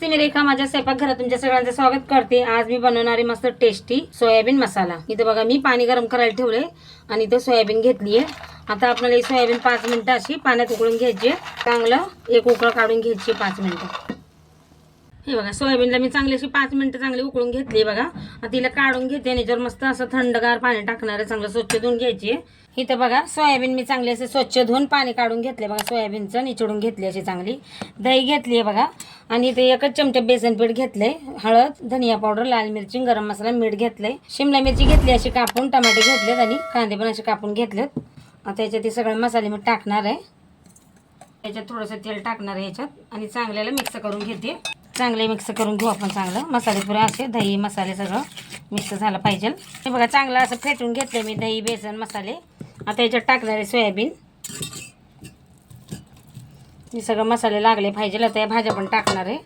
नमस्ते मी रेखा माझ्या स्वयंपाकघरात तुमच्या सगळ्यांचं स्वागत करते. आज मी बनवणारी मस्त टेस्टी सोयाबीन मसाला. इथं बघा मी पाणी गरम करायला ठेवलंय आणि इथं सोयाबीन घेतली आहे आता आपल्याला ही सोयाबीन पाच मिनिटं अशी पाण्यात उकळून घ्यायची आहे. चांगलं एक उकळ काढून घ्यायची पाच मिनिटं. हे बघा सोयाबीनला मी चांगली अशी पाच मिनिटं चांगली उकळून घेतली बघा. तिला काढून घेते आणि याच्यावर मस्त असं थंडगार पाणी टाकणार आहे चांगलं स्वच्छ धुवून घ्यायची. आहे. इथं बघा सोयाबीन मी चांगली असे स्वच्छ धुवून पाणी काढून घेतले बघा सोयाबीनचं निचडून घेतली अशी चांगली. दही घेतली आहे बघा. आणि इथे एकच चमचा बेसन पीठ घेतलंय हळद धनिया पावडर लाल मिरची गरम मसाला मीठ घेतलंय. शिमला मिरची घेतली अशी कापून टमाटे घेतलेत आणि कांदे पण असे कापून घेतलेत. आता याच्यात हे सगळे मसाले मी टाकणार आहे. याच्यात थोडंसं तेल टाकणार आहे याच्यात. आणि चांगल्याला मिक्स करून घेते. चांगले मिक्स करून घेऊ आपण चांगलं. मसाले पुरे असे दही मसाले सगळं मिक्स झालं पाहिजे. हे बघा चांगलं असं फेटून घेतलं मी दही बेसन मसाले. आता याच्यात टाकणार आहे सोयाबीन. हे सगळं मसाले लागले पाहिजे आता या भाज्या पण टाकणार आहे.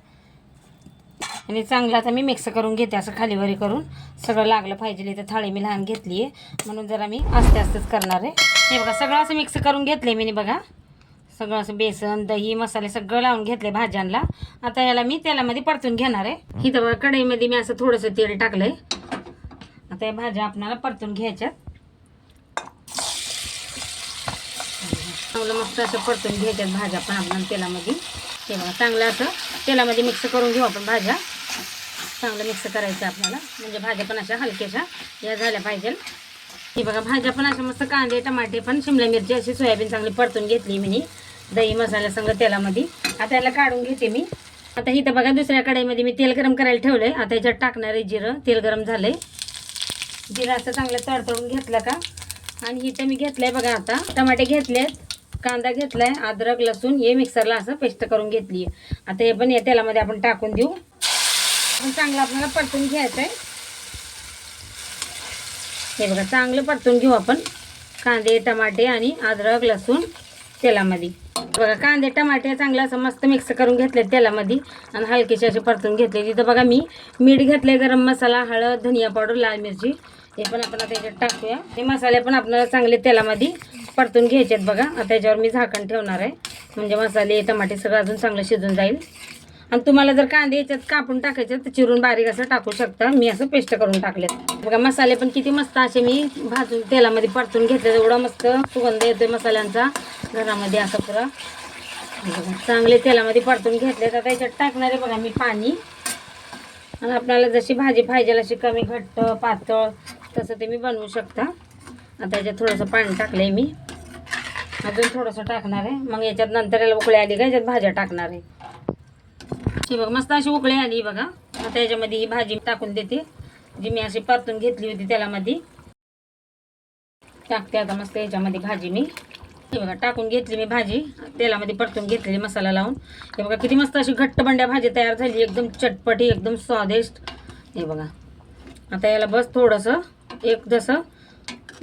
आणि चांगलं आता मी मिक्स करून घेते असं खालीवरी करून. सगळं लागलं पाहिजे इथं थाळी मी लहान घेतली आहे म्हणून जरा मी आस्ते आस्तेच करणार आहे. हे बघा सगळं असं मिक्स करून घेतले मी बघा. सगळं असं बेसन दही मसाले सगळं लावून घेतले भाज्यांना आता याला मी तेलामध्ये परतून घेणार आहे. इथं बघा कढईमध्ये मी असं थोडंसं तेल टाकलंय. आता या भाज्या आपणाला परतून घ्यायच्यात. चांगलं मस्त असं परतून घ्यायच्यात भाज्या पण आपण तेलामध्ये. ते बघा चांगलं असं तेलामध्ये मिक्स करून घेऊ आपण भाज्या. चांगलं मिक्स करायचं आपल्याला. म्हणजे भाज्या पण अशा हलक्याशा या झाल्या पाहिजे हे बघा भाज्या पण अशा मस्त कांदे टमाटे पण शिमला मिरची अशी सोयाबीन चांगली परतून घेतली मी. दही मसाला संग तेलामध्ये. आता याला काढून घेते मी. आता इथं बघा दुसऱ्या कढईमध्ये मी तेल गरम करायला ठेवलंय. आता याच्यात टाकणार आहे जिरं. तेल गरम झालंय. जिरं असं चांगलं तडतडून घेतलं का? आणि इथं मी घेतलंय बघा आता. टमाटे घेतलेत कांदा घेतलाय अद्रक लसूण हे मिक्सरला असं पेस्ट करून घेतली आहे आता हे पण या तेलामध्ये आपण टाकून देऊ. पण चांगलं आपल्याला परतून घ्यायचं आहे हे बघा चांगलं परतून घेऊ आपण. कांदे टमाटे आणि अद्रक लसूण तेलामध्ये. बघा कांदे टमाटे चांगलं असं मस्त मिक्स करून घेतले तेलामध्ये आणि हलकेशी असे परतून घेतले तिथं बघा मी मीठ घेतले गरम मसाला हळद धनिया पावडर लाल मिरची. हे पण आपण आता याच्यात टाकूया. हे मसाले पण आपल्याला चांगले तेलामध्ये परतून घ्यायचे आहेत बघा. आता याच्यावर मी झाकण ठेवणार आहे. म्हणजे मसाले टमाटे सगळं अजून चांगलं शिजून जाईल. आणि तुम्हाला जर कांदे याच्यात कापून टाकायचे तर चिरून बारीक असं टाकू शकता. मी असं पेस्ट करून टाकलेत. बघा मसाले पण किती मस्त असे मी भाजून तेलामध्ये परतून घेतले एवढा मस्त सुगंध येतोय मसाल्यांचा. घरामध्ये असं पुरा. चांगले तेलामध्ये परतून घेतले तर त्याच्यात टाकणार आहे बघा मी पाणी. आणि आपल्याला जशी भाजी पाहिजे अशी कमी घट्ट पातळ तसं ते मी बनवू शकता. आता याच्यात थोडंसं पाणी टाकलं आहे मी. अजून थोडंसं टाकणार आहे. मग याच्यात नंतर याला उकळी आली का याच्यात भाज्या टाकणार आहे. ही बघा मस्त अशी उकळी आली बघा. आता याच्यामध्ये ही भाजी टाकून देते. जी मी अशी परतून घेतली होती तेलामध्ये टाकते आता मस्त याच्यामध्ये भाजी मी. हे बघा टाकून घेतली मी भाजी. तेलामध्ये परतून घेतलेली मसाला लावून. हे बघा किती मस्त अशी घट्ट बंड्या भाजी तयार झाली. एकदम चटपटी एकदम स्वादिष्ट. हे बघा. आता याला बस थोडंसं एक जसं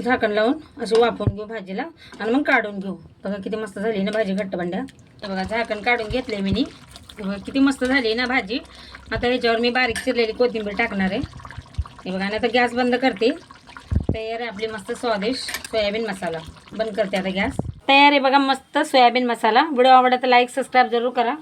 झाकण लावून असं वाफवून घेऊ भाजीला आणि मग काढून घेऊ. बघा किती मस्त झाली ना भाजी घट्ट बंड्या. हे बघा झाकण काढून घेतले मी. नी. किती मस्त झाली ना भाजी. आता ह्याच्यावर मी बारीक चिरलेली कोथिंबीर टाकणार आहे. हे बघा आणि आता गॅस बंद करते. तयार आहे आपली मस्त स्वादिष्ट सोयाबीन मसाला. बंद करते आता गॅस. तयार आहे बघा मस्त सोयाबीन मसाला. व्हिडिओ आवडला तर लाईक सबस्क्राईब जरूर करा.